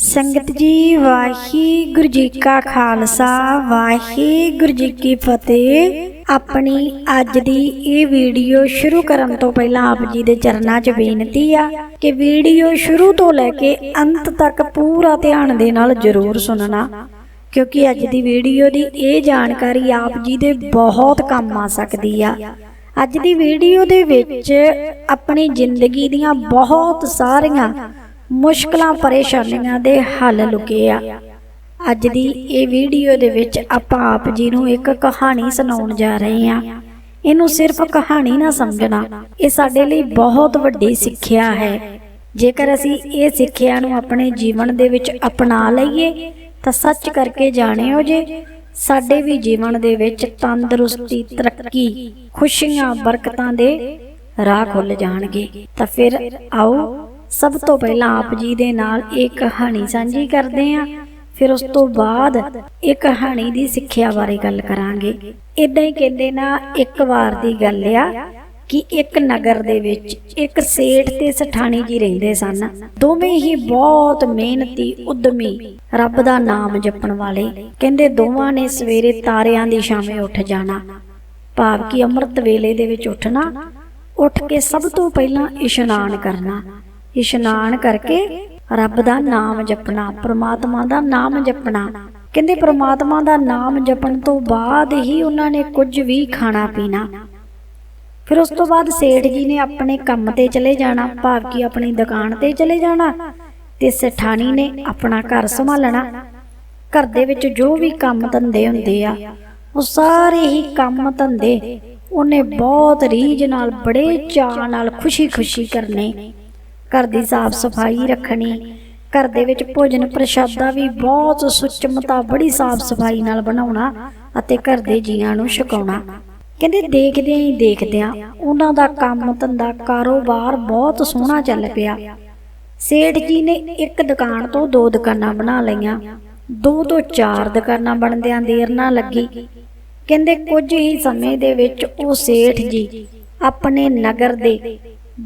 ਸੰਗਤ ਜੀ, ਵਾਹਿਗੁਰੂ ਜੀ ਕਾ ਖਾਲਸਾ, ਵਾਹਿਗੁਰੂ ਜੀ ਕੀ ਫਤਿਹ। ਆਪਣੀ ਅੱਜ ਦੀ ਇਹ ਵੀਡੀਓ ਸ਼ੁਰੂ ਕਰਨ ਤੋਂ ਪਹਿਲਾਂ ਆਪ ਜੀ ਦੇ ਚਰਨਾਂ 'ਚ ਬੇਨਤੀ ਆ ਕਿ ਵੀਡੀਓ ਸ਼ੁਰੂ ਤੋਂ ਲੈ ਕੇ ਅੰਤ ਤੱਕ ਪੂਰਾ ਧਿਆਨ ਦੇ ਨਾਲ ਜ਼ਰੂਰ ਸੁਣਨਾ, ਕਿਉਂਕਿ ਅੱਜ ਦੀ ਵੀਡੀਓ ਦੀ ਇਹ ਜਾਣਕਾਰੀ ਆਪ ਜੀ ਦੇ ਬਹੁਤ ਕੰਮ ਆ ਸਕਦੀ ਆ। ਅੱਜ ਦੀ ਵੀਡੀਓ ਦੇ ਵਿੱਚ ਆਪਣੀ ਜ਼ਿੰਦਗੀ ਦੀਆਂ ਬਹੁਤ ਸਾਰੀਆਂ ਮੁਸ਼ਕਲਾਂ, ਪਰੇਸ਼ਾਨੀਆਂ ਦੇ ਹੱਲ ਲੁਕੇ ਆ। ਅੱਜ ਦੀ ਇਹ ਵੀਡੀਓ ਦੇ ਵਿੱਚ ਆਪਾਂ ਆਪ ਜੀ ਨੂੰ ਇੱਕ ਕਹਾਣੀ ਸੁਣਾਉਣ ਜਾ ਰਹੇ ਹਾਂ। ਇਹਨੂੰ ਸਿਰਫ ਕਹਾਣੀ ਨਾ ਸਮਝਣਾ, ਇਹ ਸਾਡੇ ਲਈ ਬਹੁਤ ਵੱਡੀ ਸਿੱਖਿਆ ਹੈ। ਜੇਕਰ ਅਸੀਂ ਇਹ ਸਿੱਖਿਆ ਨੂੰ ਆਪਣੇ ਜੀਵਨ ਦੇ ਵਿੱਚ ਅਪਣਾ ਲਈਏ, ਤਾਂ ਸੱਚ ਕਰਕੇ ਜਾਣਿਓ ਜੇ, ਸਾਡੇ ਵੀ ਜੀਵਨ ਦੇ ਵਿੱਚ ਤੰਦਰੁਸਤੀ, ਤਰੱਕੀ, ਖੁਸ਼ੀਆਂ, ਬਰਕਤਾਂ ਦੇ ਰਾਹ ਖੁੱਲ ਜਾਣਗੇ। ਤਾਂ ਫਿਰ ਆਓ ਸਭ ਤੋਂ ਪਹਿਲਾਂ ਆਪ ਜੀ ਦੇ ਨਾਲ ਇਹ ਕਹਾਣੀ ਸਾਂਝੀ ਕਰਦੇ ਹਾਂ। ਫਿਰ ਉਸ ਤੋਂ ਬਾਅਦ ਇਹ ਕਹਾਣੀ ਦੀ ਸਿੱਖਿਆ ਬਾਰੇ ਗੱਲ ਕਰਾਂਗੇ। ਇਦਾਂ ਹੀ ਕਹਿੰਦੇ ਨਾ, ਇੱਕ ਵਾਰ ਦੀ ਗੱਲ ਆ ਕਿ ਇੱਕ ਨਗਰ ਦੇ ਵਿੱਚ ਇੱਕ ਸੇਠ ਤੇ ਸਠਾਣੀ ਜੀ ਰਹਿੰਦੇ ਸਨ। ਦੋਵੇਂ ਹੀ ਬਹੁਤ ਮਿਹਨਤੀ, ਉਦਮੀ, ਰੱਬ ਦਾ ਨਾਮ ਜਪਣ ਵਾਲੇ। ਕਹਿੰਦੇ ਦੋਵਾਂ ਨੇ ਸਵੇਰੇ ਤਾਰਿਆਂ ਦੀ ਛਾਵੇਂ ਉੱਠ ਜਾਣਾ। ਭਾਵ ਕਿ ਅੰਮ੍ਰਿਤ ਵੇਲੇ ਦੇ ਵਿੱਚ ਉੱਠਣਾ, ਉੱਠ ਕੇ ਸਭ ਤੋਂ ਪਹਿਲਾਂ ਇਸ਼ਨਾਨ ਕਰਨਾ। ਇਸ਼ਨਾਨ ਕਰਕੇ ਰੱਬ ਦਾ ਨਾਮ ਜਪਣਾ, ਪ੍ਰਮਾਤਮਾ ਦਾ ਨਾਮ ਜਪਣਾ। ਕਹਿੰਦੇ ਪ੍ਰਮਾਤਮਾ ਦਾ ਨਾਮ ਜਪਣ ਤੋਂ ਬਾਅਦ ਹੀ ਉਹਨਾਂ ਨੇ ਕੁਝ ਵੀ ਖਾਣਾ ਪੀਣਾ। ਫਿਰ ਉਸ ਤੋਂ ਬਾਅਦ ਸੇਠ ਜੀ ਨੇ ਆਪਣੇ ਕੰਮ ਤੇ ਚਲੇ ਜਾਣਾ ਭਾਵ ਕਿ ਆਪਣੀ ਦੁਕਾਨ ਤੇ ਚਲੇ ਜਾਣਾ ਤੇ ਸਠਾਣੀ ਨੇ ਆਪਣਾ ਘਰ ਸੰਭਾਲਣਾ। ਘਰ ਦੇ ਵਿੱਚ ਜੋ ਵੀ ਕੰਮ ਧੰਦੇ ਹੁੰਦੇ ਆ, ਉਹ ਸਾਰੇ ਹੀ ਕੰਮ ਧੰਦੇ ਉਹਨੇ ਬਹੁਤ ਰੀਝ ਨਾਲ, ਬੜੇ ਚਾਅ ਨਾਲ ਖੁਸ਼ੀ-ਖੁਸ਼ੀ ਕਰਨੇ। ਘਰ ਦੀ ਸਾਫ਼ ਸਫ਼ਾਈ ਰੱਖਣੀ ਘਰ ਦੇ ਵਿੱਚ ਭੋਜਨ ਪ੍ਰਸ਼ਾਦਾ ਵੀ ਬਹੁਤ ਸੁਚਮਤਾ ਬੜੀ ਸਾਫ਼ ਸਫ਼ਾਈ ਨਾਲ ਬਣਾਉਣਾ ਅਤੇ ਘਰ ਦੇ ਜੀਆਂ ਨੂੰ ਛਕਾਉਣਾ। ਕਹਿੰਦੇ ਦੇਖਦੇ ਹੀ ਦੇਖਦਿਆਂ ਉਹਨਾਂ ਦਾ ਕੰਮ ਧੰਦਾ ਕਾਰੋਬਾਰ ਬਹੁਤ ਸੋਹਣਾ ਚੱਲ ਪਿਆ। ਸੇਠ ਜੀ ਨੇ ਇੱਕ ਦੁਕਾਨ ਤੋਂ ਦੋ ਦੁਕਾਨਾਂ ਬਣਾ ਲਈਆਂ। ਦੋ ਤੋਂ ਚਾਰ ਦੁਕਾਨਾਂ ਬਣਦਿਆਂ ਦੇਰ ਨਾ ਲੱਗੀ। ਕਹਿੰਦੇ ਕੁਝ ਹੀ ਸਮੇਂ ਦੇ ਵਿੱਚ ਉਹ ਸੇਠ ਜੀ ਆਪਣੇ ਨਗਰ ਦੇ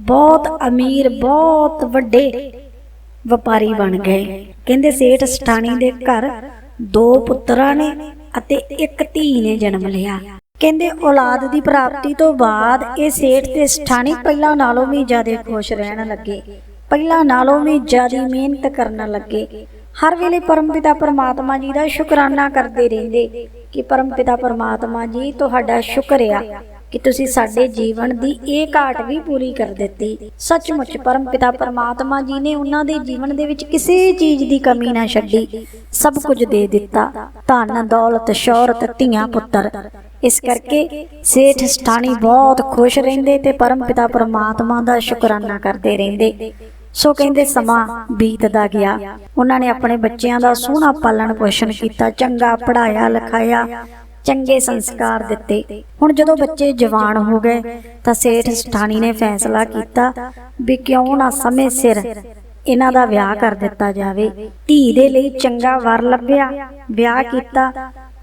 ਬਹੁਤ ਅਮੀਰ, ਬਹੁਤ ਵੱਡੇ ਵਪਾਰੀ ਬਣ ਗਏ। ਕਹਿੰਦੇ ਸੇਠ ਸਠਾਣੀ ਦੇ ਘਰ ਦੋ ਪੁੱਤਰਾਂ ਨੇ ਅਤੇ ਇੱਕ ਧੀ ਨੇ ਜਨਮ ਲਿਆ। ਕਹਿੰਦੇ ਔਲਾਦ ਦੀ ਪ੍ਰਾਪਤੀ ਤੋਂ ਬਾਅਦ ਇਹ ਸੇਠ ਤੇ ਸਠਾਣੀ ਪਹਿਲਾਂ ਨਾਲੋਂ ਵੀ ਜ਼ਿਆਦਾ ਖੁਸ਼ ਰਹਿਣ ਲੱਗੇ। ਪਹਿਲਾਂ ਨਾਲੋਂ ਵੀ ਜ਼ਿਆਦਾ ਮਿਹਨਤ ਕਰਨ ਲੱਗੇ। ਹਰ ਵੇਲੇ ਪਰਮ ਪਿਤਾ ਪਰਮਾਤਮਾ ਜੀ ਦਾ ਸ਼ੁਕਰਾਨਾ ਕਰਦੇ ਰਹਿੰਦੇ ਕਿ ਪਰਮਪਿਤਾ ਪਰਮਾਤਮਾ ਜੀ ਤੁਹਾਡਾ ਸ਼ੁਕਰ ਆ। ਕਿ ਤੁਸੀਂ ਸਾਡੇ ਜੀਵਨ ਦੀ ਇਹ ਘਾਟ ਵੀ ਪੂਰੀ ਕਰ ਦਿੱਤੀ। ਸੱਚਮੁੱਚ ਪਰਮ ਪਿਤਾ ਪਰਮਾਤਮਾ ਜੀ ਨੇ ਉਹਨਾਂ ਦੇ ਜੀਵਨ ਦੇ ਵਿੱਚ ਕਿਸੇ ਚੀਜ਼ ਦੀ ਕਮੀ ਨਾ ਛੱਡੀ। ਸਭ ਕੁਝ ਦੇ ਦਿੱਤਾ। ਧਨ, ਦੌਲਤ, ਸ਼ੌਹਰਤ, ਧੀਆਂ, ਪੁੱਤਰ। ਇਸ ਕਰਕੇ ਸੇਠ ਸਠਾਣੀ ਬਹੁਤ ਖੁਸ਼ ਰਹਿੰਦੇ ਤੇ ਪਰਮ ਪਿਤਾ ਪਰਮਾਤਮਾ ਦਾ ਸ਼ੁਕਰਾਨਾ ਕਰਦੇ ਰਹਿੰਦੇ। ਸੋ ਕਹਿੰਦੇ ਸਮਾਂ ਬੀਤਦਾ ਗਿਆ। ਉਹਨਾਂ ਨੇ ਆਪਣੇ ਬੱਚਿਆਂ ਦਾ ਸੋਹਣਾ ਪਾਲਣ ਪੋਸ਼ਣ ਕੀਤਾ, ਚੰਗਾ ਪੜਾਇਆ ਲਿਖਾਇਆ। ਚੰਗੇ ਸੰਸਕਾਰ ਦਿੱਤੇ। ਹੁਣ ਜਦੋਂ ਬੱਚੇ ਜਵਾਨ ਹੋ ਗਏ, ਤਾਂ ਸੇਠ ਸਠਾਣੀ ਨੇ ਫੈਸਲਾ ਕੀਤਾ ਵੀ ਕਿਉਂ ਨਾ ਸਮੇਂ ਸਿਰ ਇਹਨਾਂ ਦਾ ਵਿਆਹ ਕਰ ਦਿੱਤਾ ਜਾਵੇ। ਧੀ ਦੇ ਲਈ ਚੰਗਾ ਵਰ ਲੱਭਿਆ, ਵਿਆਹ ਕੀਤਾ,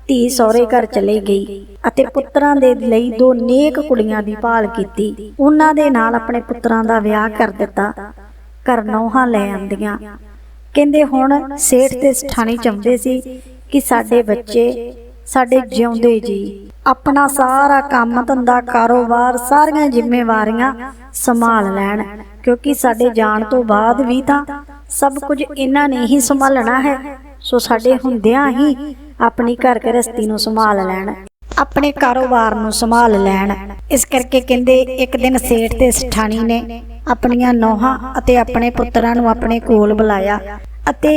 ਧੀ ਸਹੁਰੇ ਘਰ ਚਲੇ ਗਈ ਅਤੇ ਪੁੱਤਰਾਂ ਦੇ ਲਈ ਦੋ ਨੇਕ ਕੁੜੀਆਂ ਦੀ ਭਾਲ ਕੀਤੀ। ਉਹਨਾਂ ਦੇ ਨਾਲ ਆਪਣੇ ਪੁੱਤਰਾਂ ਦਾ ਵਿਆਹ ਕਰ ਦਿੱਤਾ, ਘਰ ਨੌਹਾਂ ਲੈ ਆਂਦੀਆਂ ਕਹਿੰਦੇ ਹੁਣ ਸੇਠ ਤੇ ਸਠਾਣੀ ਚਾਹੁੰਦੇ ਸੀ ਕਿ ਸਾਡੇ ਬੱਚੇ ਸਾਡੇ ਜਿਉਂਦੇ ਜੀ। ਆਪਣਾ ਸਾਰਾ ਕੰਮ ਧੰਦਾ ਕਾਰੋਬਾਰ ਸਾਰੀਆਂ ਜ਼ਿੰਮੇਵਾਰੀਆਂ ਸੰਭਾਲ ਲੈਣ। ਕਿਉਂਕਿ ਸਾਡੇ ਜਾਣ ਤੋਂ ਬਾਅਦ ਵੀ ਤਾਂ ਸਭ ਕੁਝ ਇਹਨਾਂ ਨੇ ਹੀ ਸੰਭਾਲਣਾ ਹੈ। ਸੋ ਸਾਡੇ ਹੁੰਦਿਆਂ ਹੀ ਆਪਣੀ ਘਰ ਗ੍ਰਸਤੀ ਨੂੰ ਸੰਭਾਲ ਲੈਣ। ਆਪਣੇ ਕਾਰੋਬਾਰ ਨੂੰ ਸੰਭਾਲ ਲੈਣ। ਇਸ ਕਰਕੇ ਕਹਿੰਦੇ ਇੱਕ ਦਿਨ ਸੇਠ ਤੇ ਸਠਾਣੀ ਨੇ ਆਪਣੀਆਂ ਨੌਹਾਂ ਅਤੇ ਆਪਣੇ ਪੁੱਤਰਾਂ ਨੂੰ ਆਪਣੇ ਕੋਲ ਬੁਲਾਇਆ ਅਤੇ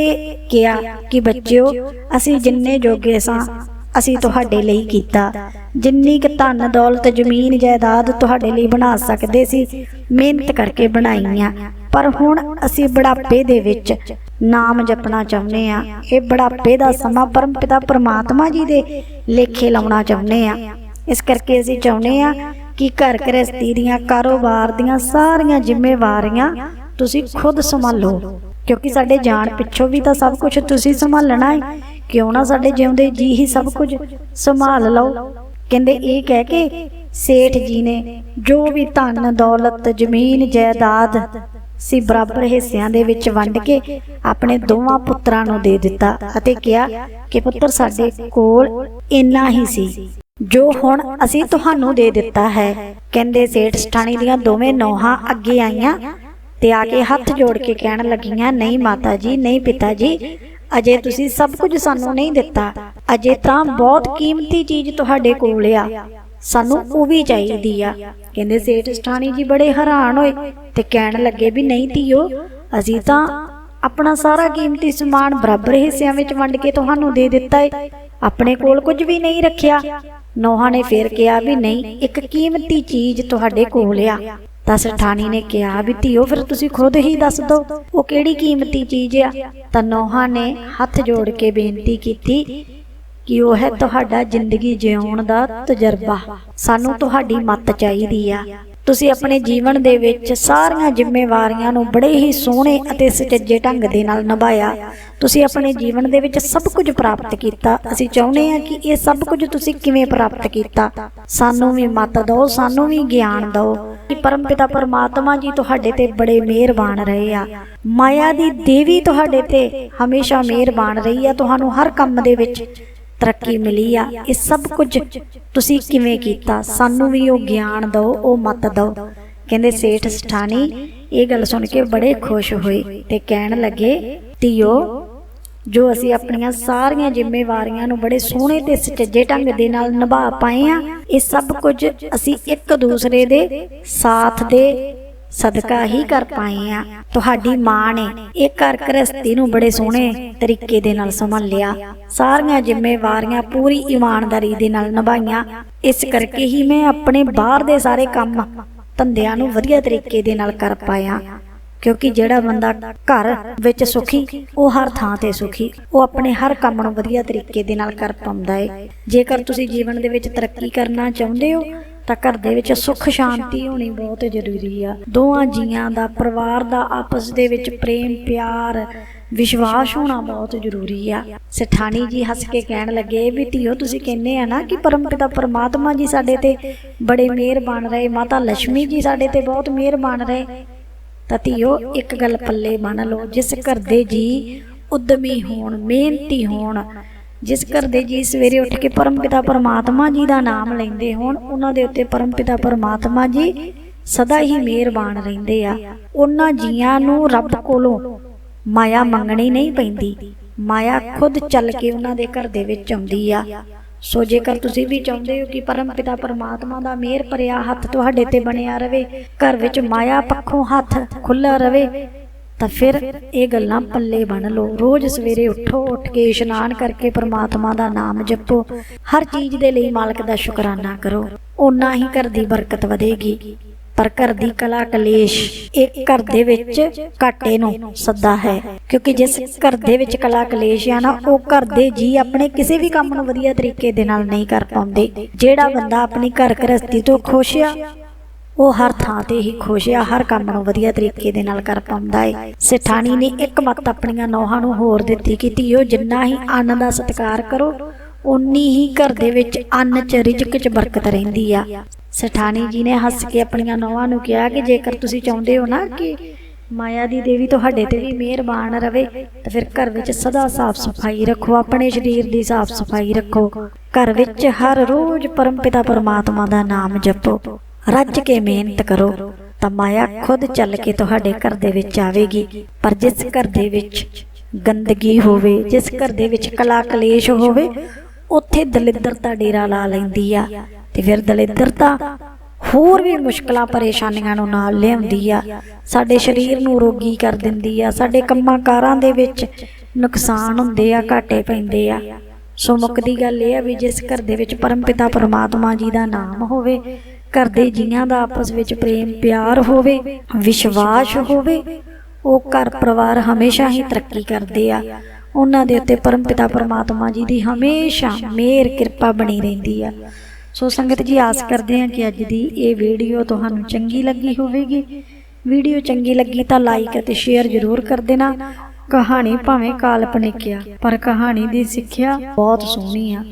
ਕਿਹਾ ਕਿ ਬੱਚਿਓ ਅਸੀਂ ਜਿੰਨੇ ਜੋਗੇ ਸਾਂ ਅਸੀਂ ਤੁਹਾਡੇ ਲਈ ਕੀਤਾ। ਜਿੰਨੀ ਕੁ ਧਨ, ਦੌਲਤ, ਜ਼ਮੀਨ, ਜਾਇਦਾਦ ਤੁਹਾਡੇ ਲਈ ਬਣਾ ਸਕਦੇ ਸੀ, ਮਿਹਨਤ ਕਰਕੇ ਬਣਾਈਆਂ। ਪਰ ਹੁਣ ਅਸੀਂ ਬੁਢਾਪੇ ਦੇ ਵਿੱਚ ਨਾਮ ਜਪਣਾ ਚਾਹੁੰਦੇ ਆ ਇਹ ਬੁਢਾਪੇ ਦਾ ਸਮਾਂ ਪਰਮਪਿਤਾ ਪ੍ਰਮਾਤਮਾ ਜੀ ਦੇ ਲੇਖੇ ਲਾਉਣਾ ਚਾਹੁੰਦੇ ਆ ਇਸ ਕਰਕੇ ਅਸੀਂ ਚਾਹੁੰਦੇ ਆ ਕਿ ਘਰ ਗ੍ਰਸਤੀ ਦੀਆਂ, ਕਾਰੋਬਾਰ ਦੀਆਂ ਸਾਰੀਆਂ ਜ਼ਿੰਮੇਵਾਰੀਆਂ ਤੁਸੀਂ ਖੁਦ ਸੰਭਾਲੋ। ਕਿਉਂਕਿ ਸਾਡੇ ਜਾਣ ਪਿੱਛੋਂ ਵੀ ਤਾਂ ਸਭ ਕੁਝ ਤੁਸੀਂ ਸੰਭਾਲਣਾ ਹੈ। ਕਿਉਂ ਨਾ ਸਾਡੇ ਜਿਉਂਦੇ ਜੀ ਹੀ ਸਭ ਕੁਝ ਸੰਭਾਲ ਲਓ? ਕਹਿੰਦੇ ਇਹ ਕਹਿ ਕੇ ਸੇਠ ਜੀ ਨੇ ਜੋ ਵੀ ਧਨ, ਦੌਲਤ, ਜ਼ਮੀਨ, ਜਾਇਦਾਦ ਸੀ ਬਰਾਬਰ ਹਿੱਸਿਆਂ ਦੇ ਵਿੱਚ ਵੰਡ ਕੇ ਆਪਣੇ ਦੋਵਾਂ ਪੁੱਤਰਾਂ ਨੂੰ ਦੇ ਦਿੱਤਾ ਅਤੇ ਕਿਹਾ ਕਿ ਪੁੱਤਰ ਸਾਡੇ ਕੋਲ ਇੰਨਾ ਹੀ ਸੀ, ਜੋ ਹੁਣ ਅਸੀਂ ਤੁਹਾਨੂੰ ਦੇ ਦਿੱਤਾ ਹੈ। ਕਹਿੰਦੇ ਸੇਠ ਸਠਾਣੀ ਦੀਆਂ ਦੋਵੇਂ ਨੋਹਾਂ ਅੱਗੇ ਆਈਆਂ ਤੇ ਆ ਕੇ ਹੱਥ ਜੋੜ ਕੇ ਕਹਿਣ ਲੱਗੀਆਂ, ਨਹੀਂ ਮਾਤਾ ਜੀ, ਨਹੀਂ ਪਿਤਾ ਜੀ ਅਜੇ ਤੁਸੀਂ ਸਭ ਕੁਝ ਸਾਨੂੰ ਨਹੀਂ ਦਿੱਤਾ। ਅਜੇ ਤਾਂ ਬਹੁਤ ਕੀਮਤੀ ਚੀਜ਼ ਤੁਹਾਡੇ ਕੋਲ ਆ। ਸਾਨੂੰ ਉਹ ਵੀ ਚਾਹੀਦੀ ਆ। ਕਹਿੰਦੇ ਸੇਠ ਸਠਾਣੀ ਜੀ ਬੜੇ ਹੈਰਾਨ ਹੋਏ ਤੇ ਕਹਿਣ ਲੱਗੇ ਵੀ ਨਹੀਂ ਧੀਓ, ਅਸੀਂ ਤਾਂ ਆਪਣਾ ਸਾਰਾ ਕੀਮਤੀ ਸਮਾਨ ਬਰਾਬਰ ਹਿੱਸਿਆਂ ਵਿੱਚ ਵੰਡ ਕੇ ਤੁਹਾਨੂੰ ਦੇ ਦਿੱਤਾ ਏ। ਆਪਣੇ ਕੋਲ ਕੁਝ ਵੀ ਨਹੀਂ ਰੱਖਿਆ। ਨੋਹਾ ਨੇ ਫੇਰ ਕਿਹਾ ਵੀ ਨਹੀਂ, ਇੱਕ ਕੀਮਤੀ ਚੀਜ਼ ਤੁਹਾਡੇ ਕੋਲ ਆ। ਤਾਂ ਸਠਾਣੀ ਨੇ ਕਿਹਾ ਵੀ ਧੀਓ ਫਿਰ ਤੁਸੀਂ ਖੁਦ ਹੀ ਦੱਸ ਦਿਓ, ਉਹ ਕਿਹੜੀ ਕੀਮਤੀ ਚੀਜ਼ ਆ? ਤਾਂ ਨੋਹਾ ਨੇ ਹੱਥ ਜੋੜ ਕੇ ਬੇਨਤੀ ਕੀਤੀ ਕਿ ਉਹ ਹੈ ਤੁਹਾਡਾ ਜ਼ਿੰਦਗੀ ਜਿਉਣ ਦਾ ਤਜਰਬਾ। ਸਾਨੂੰ ਤੁਹਾਡੀ ਮੱਤ ਚਾਹੀਦੀ ਆ। ਤੁਸੀਂ ਆਪਣੇ ਜੀਵਨ ਦੇ ਵਿੱਚ ਸਾਰੀਆਂ ਜ਼ਿੰਮੇਵਾਰੀਆਂ ਨੂੰ ਬੜੇ ਹੀ ਸੋਹਣੇ ਅਤੇ ਸੁਚੱਜੇ ਢੰਗ ਦੇ ਨਾਲ ਨਿਭਾਇਆ। ਤੁਸੀਂ ਆਪਣੇ ਜੀਵਨ ਦੇ ਵਿੱਚ ਸਭ ਕੁਝ ਪ੍ਰਾਪਤ ਕੀਤਾ। ਅਸੀਂ ਚਾਹੁੰਦੇ ਹਾਂ ਕਿ ਇਹ ਸਭ ਕੁਝ ਤੁਸੀਂ ਕਿਵੇਂ ਪ੍ਰਾਪਤ ਕੀਤਾ? ਸਾਨੂੰ ਵੀ ਮੱਤ ਦਿਓ, ਸਾਨੂੰ ਵੀ ਗਿਆਨ ਦਿਓ। ਕਿ ਪਰਮਪਿਤਾ ਪਰਮਾਤਮਾ ਜੀ ਤੁਹਾਡੇ ਤੇ ਬੜੇ ਮਿਹਰਬਾਨ ਰਹੇ ਆ। ਮਾਇਆ ਦੀ ਦੇਵੀ ਤੁਹਾਡੇ ਤੇ ਹਮੇਸ਼ਾ ਮਿਹਰਬਾਨ ਰਹੀ ਆ। ਤੁਹਾਨੂੰ ਹਰ ਕੰਮ ਦੇ ਵਿੱਚ ਤਰੱਕੀ ਮਿਲੀ ਆ। ਇਹ ਸਭ ਕੁਝ ਤੁਸੀਂ ਕਿਵੇਂ ਕੀਤਾ? ਸਾਨੂੰ ਵੀ ਉਹ ਗਿਆਨ ਦਿਓ, ਉਹ ਮਤ ਦਿਓ। ਕਹਿੰਦੇ ਸੇਠ ਸਠਾਣੀ, ਇਹ ਗੱਲ ਸੁਣ ਕੇ ਬੜੇ ਖੁਸ਼ ਹੋਏ ਤੇ ਕਹਿਣ ਲੱਗੇ, ਧੀਓ ਜੋ ਅਸੀਂ ਆਪਣੀਆਂ ਸਾਰੀਆਂ ਜ਼ਿੰਮੇਵਾਰੀਆਂ ਨੂੰ ਬੜੇ ਸੋਹਣੇ ਤੇ ਸੁਚੱਜੇ ਢੰਗ ਦੇ ਨਾਲ ਨਿਭਾ ਪਾਏ ਆ, ਇਹ ਸਭ ਕੁਝ ਅਸੀਂ ਇੱਕ ਦੂਸਰੇ ਦੇ ਸਾਥ ਦੇ ਸਦਕਾ ਹੀ ਕਰ ਪਾਏ ਆ। ਤੁਹਾਡੀ ਮਾਂ ਨੇ ਇਹ ਘਰ ਗ੍ਰਸਤੀ ਨੂੰ ਬੜੇ ਸੋਹਣੇ ਤਰੀਕੇ ਦੇ ਨਾਲ ਸੰਭਾਲ ਲਿਆ। ਸਾਰੀਆਂ ਜ਼ਿੰਮੇਵਾਰੀਆਂ ਪੂਰੀ ਇਮਾਨਦਾਰੀ ਦੇ ਨਾਲ ਨਿਭਾਈਆਂ। ਇਸ ਕਰਕੇ ਹੀ ਮੈਂ ਆਪਣੇ ਬਾਹਰ ਦੇ ਸਾਰੇ ਕੰਮ ਧੰਦਿਆਂ ਨੂੰ ਵਧੀਆ ਤਰੀਕੇ ਦੇ ਨਾਲ ਕਰ ਪਾਇਆ। ਕਿਉਂਕਿ ਜਿਹੜਾ ਬੰਦਾ ਘਰ ਵਿੱਚ ਸੁਖੀ, ਉਹ ਹਰ ਥਾਂ ਤੇ ਸੁਖੀ। ਉਹ ਆਪਣੇ ਹਰ ਕੰਮ ਨੂੰ ਵਧੀਆ ਤਰੀਕੇ ਦੇ ਨਾਲ ਕਰ ਪਾਉਂਦਾ ਏ। ਜੇਕਰ ਤੁਸੀਂ ਜੀਵਨ ਦੇ ਵਿੱਚ ਤਰੱਕੀ ਕਰਨਾ ਚਾਹੁੰਦੇ ਹੋ, ਤਾਂ ਘਰ ਦੇ ਵਿੱਚ ਸੁੱਖ, ਸ਼ਾਂਤੀ ਹੋਣੀ ਬਹੁਤ ਜ਼ਰੂਰੀ ਆ। ਦੋਵਾਂ ਜੀਆਂ ਦਾ, ਪਰਿਵਾਰ ਦਾ, ਆਪਸ ਦੇ ਵਿੱਚ ਪ੍ਰੇਮ, ਪਿਆਰ, ਵਿਸ਼ਵਾਸ ਹੋਣਾ ਬਹੁਤ ਜ਼ਰੂਰੀ ਆ। ਸਠਾਣੀ ਜੀ ਹੱਸ ਕੇ ਕਹਿਣ ਲੱਗੇ, ਵੀ ਧੀਓ, ਤੁਸੀਂ ਕਹਿੰਦੇ ਆ ਨਾ ਕਿ ਪਰਮਪਿਤਾ ਪਰਮਾਤਮਾ ਜੀ ਸਾਡੇ ਤੇ ਬੜੇ ਮਿਹਰਬਾਨ ਰਹੇ। ਮਾਤਾ ਲక్ష్ਮੀ ਜੀ ਸਾਡੇ ਤੇ ਬਹੁਤ ਮਿਹਰਬਾਨ ਰਹੇ। ਤਾਂ ਧੀਓ, ਇੱਕ ਗੱਲ ਪੱਲੇ ਮੰਨ ਲਓ। ਜਿਸ ਘਰ ਦੇ ਜੀ ਉਦਮੀ ਹੋਣ, ਮਿਹਨਤੀ ਹੋਣ, ਜਿਸ ਘਰ ਦੇ ਜੀ ਸਵੇਰੇ ਉੱਠ ਕੇ ਪਰਮ ਪਿਤਾ ਪਰਮਾਤਮਾ ਜੀ ਦਾ ਨਾਮ ਲੈਂਦੇ ਹੋਣ, ਉਹਨਾਂ ਦੇ ਉੱਤੇ ਪਰਮ ਪਿਤਾ ਪਰਮਾਤਮਾ ਜੀ ਸਦਾ ਹੀ ਮਿਹਰਬਾਨ ਰਹਿੰਦੇ ਆ। ਉਹਨਾਂ ਜੀਆਂ ਨੂੰ ਰੱਬ ਕੋਲੋਂ ਮਾਇਆ ਮੰਗਣੀ ਨਹੀਂ ਪੈਂਦੀ। ਮਾਇਆ ਖੁਦ ਚੱਲ ਕੇ ਉਹਨਾਂ ਦੇ ਘਰ ਦੇ ਵਿੱਚ ਆਉਂਦੀ ਆ। ਸੋ ਜੇਕਰ ਤੁਸੀਂ ਵੀ ਚਾਹੁੰਦੇ ਹੋ ਕਿ ਪਰਮ ਪਿਤਾ ਪਰਮਾਤਮਾ ਦਾ ਮਿਹਰ ਭਰਿਆ ਹੱਥ ਤੁਹਾਡੇ ਤੇ ਬਣਿਆ ਰਵੇ, ਘਰ ਵਿੱਚ ਮਾਇਆ ਪੱਖੋਂ ਹੱਥ ਖੁੱਲਾ ਰਵੇ, ਤਾਂ ਫਿਰ ਇਹ ਗੱਲਾਂ ਪੱਲੇ ਬਣ ਲਓ। ਰੋਜ਼ ਸਵੇਰੇ ਉੱਠੋ, ਉੱਠ ਕੇ ਇਸ਼ਨਾਨ ਕਰਕੇ ਪ੍ਰਮਾਤਮਾ ਦਾ ਨਾਮ ਜਪੋ। ਹਰ ਚੀਜ਼ ਦੇ ਲਈ ਮਾਲਕ ਦਾ ਸ਼ੁਕਰਾਨਾ ਕਰੋ। ਓਨਾ ਹੀ ਘਰ ਦੀ ਬਰਕਤ ਵਧੇਗੀ। ਪਰ ਘਰ ਦੀ ਕਲਾ ਕਲੇਸ਼ ਇਹ ਘਰ ਦੇ ਵਿੱਚ ਘਾਟੇ ਨੂੰ ਸੱਦਾ ਹੈ। ਕਿਉਂਕਿ ਜਿਸ ਘਰ ਦੇ ਵਿੱਚ ਕਲਾ ਕਲੇਸ਼ ਆ ਨਾ, ਉਹ ਘਰ ਦੇ ਜੀ ਆਪਣੇ ਕਿਸੇ ਵੀ ਕੰਮ ਨੂੰ ਵਧੀਆ ਤਰੀਕੇ ਦੇ ਨਾਲ ਨਹੀਂ ਕਰ ਪਾਉਂਦੇ। ਜਿਹੜਾ ਬੰਦਾ ਆਪਣੀ ਘਰ ਗ੍ਰਸਤੀ ਤੋਂ ਖੁਸ਼ ਆ, ਉਹ ਹਰ ਥਾਂ ਤੇ ਹੀ ਖੁਸ਼ ਆ, ਹਰ ਕੰਮ ਨੂੰ ਵਧੀਆ ਤਰੀਕੇ ਦੇ ਨਾਲ ਕਰ ਪਾਉਂਦਾ ਏ। ਸਿਠਾਣੀ ਨੇ ਇੱਕ ਮੱਤ ਆਪਣੀਆਂ ਨੌਹਾਂ ਨੂੰ ਹੋਰ ਦਿੱਤੀ ਕਿ, ਧੀਓ, ਜਿੰਨਾ ਹੀ ਅੰਨ ਦਾ ਸਤਿਕਾਰ ਕਰੋ ਉਨੀ ਹੀ ਘਰ ਦੇ ਵਿੱਚ ਅੰਨ ਚ ਰਿਜ਼ਕ ਚ ਬਰਕਤ ਰਹਿੰਦੀ ਆ। ਸੇਠਾਣੀ ਜੀ ਨੇ ਹੱਸ ਕੇ ਆਪਣੀਆਂ ਨੌਹਾਂ ਨੂੰ ਕਿਹਾ ਕਿ ਜੇਕਰ ਤੁਸੀਂ ਚਾਹੁੰਦੇ ਹੋ ਨਾ ਕਿ ਮਾਇਆ ਦੀ ਦੇਵੀ ਤੁਹਾਡੇ ਤੇ ਵੀ ਮਿਹਰਬਾਨ ਰਵੇ, ਤਾਂ ਫਿਰ ਘਰ ਵਿੱਚ ਸਦਾ ਸਾਫ਼ ਸਫ਼ਾਈ ਰੱਖੋ, ਆਪਣੇ ਸਰੀਰ ਦੀ ਸਾਫ਼ ਸਫ਼ਾਈ ਰੱਖੋ। ਘਰ ਵਿੱਚ ਹਰ ਰੋਜ਼ ਪਰਮਪਿਤਾ ਪਰਮਾਤਮਾ ਦਾ ਨਾਮ ਜਪੋ। ਰੱਜ ਕੇ ਮਿਹਨਤ ਕਰੋ, ਤਾਂ ਮਾਇਆ ਖੁਦ ਚੱਲ ਕੇ ਤੁਹਾਡੇ ਘਰ ਦੇ ਵਿੱਚ ਆਵੇਗੀ। ਪਰ ਜਿਸ ਘਰ ਦੇ ਵਿੱਚ ਗੰਦਗੀ ਹੋਵੇ, ਜਿਸ ਘਰ ਦੇ ਵਿੱਚ ਕਲਾ ਕਲੇਸ਼ ਹੋਵੇ, ਉੱਥੇ ਦਲਿੱਦਰਤਾ ਡੇਰਾ ਲਾ ਲੈਂਦੀ ਆ। ਤੇ ਫਿਰ ਦਲਿੱਦਰਤਾ ਹੋਰ ਵੀ ਮੁਸ਼ਕਲਾਂ ਪਰੇਸ਼ਾਨੀਆਂ ਨੂੰ ਨਾਲ ਲਿਆਉਂਦੀ ਆ। ਸਾਡੇ ਸਰੀਰ ਨੂੰ ਰੋਗੀ ਕਰ ਦਿੰਦੀ ਆ। ਸਾਡੇ ਕੰਮਾਂ ਕਾਰਾਂ ਦੇ ਵਿੱਚ ਨੁਕਸਾਨ ਹੁੰਦੇ ਆ, ਘਾਟੇ ਪੈਂਦੇ ਆ। ਸੋ ਮੁੱਕਦੀ ਗੱਲ ਇਹ ਆ ਵੀ ਜਿਸ ਘਰ ਦੇ ਵਿੱਚ ਪਰਮਪਿਤਾ ਪਰਮਾਤਮਾ ਜੀ ਦਾ ਨਾਮ ਹੋਵੇ, ਘਰ ਦੇ ਜੀਆਂ ਦਾ ਆਪਸ ਵਿੱਚ ਪ੍ਰੇਮ ਪਿਆਰ ਹੋਵੇ, ਵਿਸ਼ਵਾਸ ਹੋਵੇ, ਉਹ ਘਰ ਪਰਿਵਾਰ ਹਮੇਸ਼ਾ ਹੀ ਤਰੱਕੀ ਕਰਦੇ ਆ। ਉਹਨਾਂ ਦੇ ਉੱਤੇ ਪਰਮਪਿਤਾ ਪਰਮਾਤਮਾ ਜੀ ਦੀ ਹਮੇਸ਼ਾ ਮਿਹਰ ਕਿਰਪਾ ਬਣੀ ਰਹਿੰਦੀ ਆ। ਸੋ ਸੰਗਤ ਜੀ, ਆਸ ਕਰਦੇ ਹਾਂ ਕਿ ਅੱਜ ਦੀ ਇਹ ਵੀਡੀਓ ਤੁਹਾਨੂੰ ਚੰਗੀ ਲੱਗੀ ਹੋਵੇਗੀ। ਵੀਡੀਓ ਚੰਗੀ ਲੱਗੀ ਤਾਂ ਲਾਈਕ ਅਤੇ ਸ਼ੇਅਰ ਜ਼ਰੂਰ ਕਰ ਦੇਣਾ। ਕਹਾਣੀ ਭਾਵੇਂ ਕਾਲਪਨਿਕ ਆ, ਪਰ ਕਹਾਣੀ ਦੀ ਸਿੱਖਿਆ ਬਹੁਤ ਸੋਹਣੀ ਆ।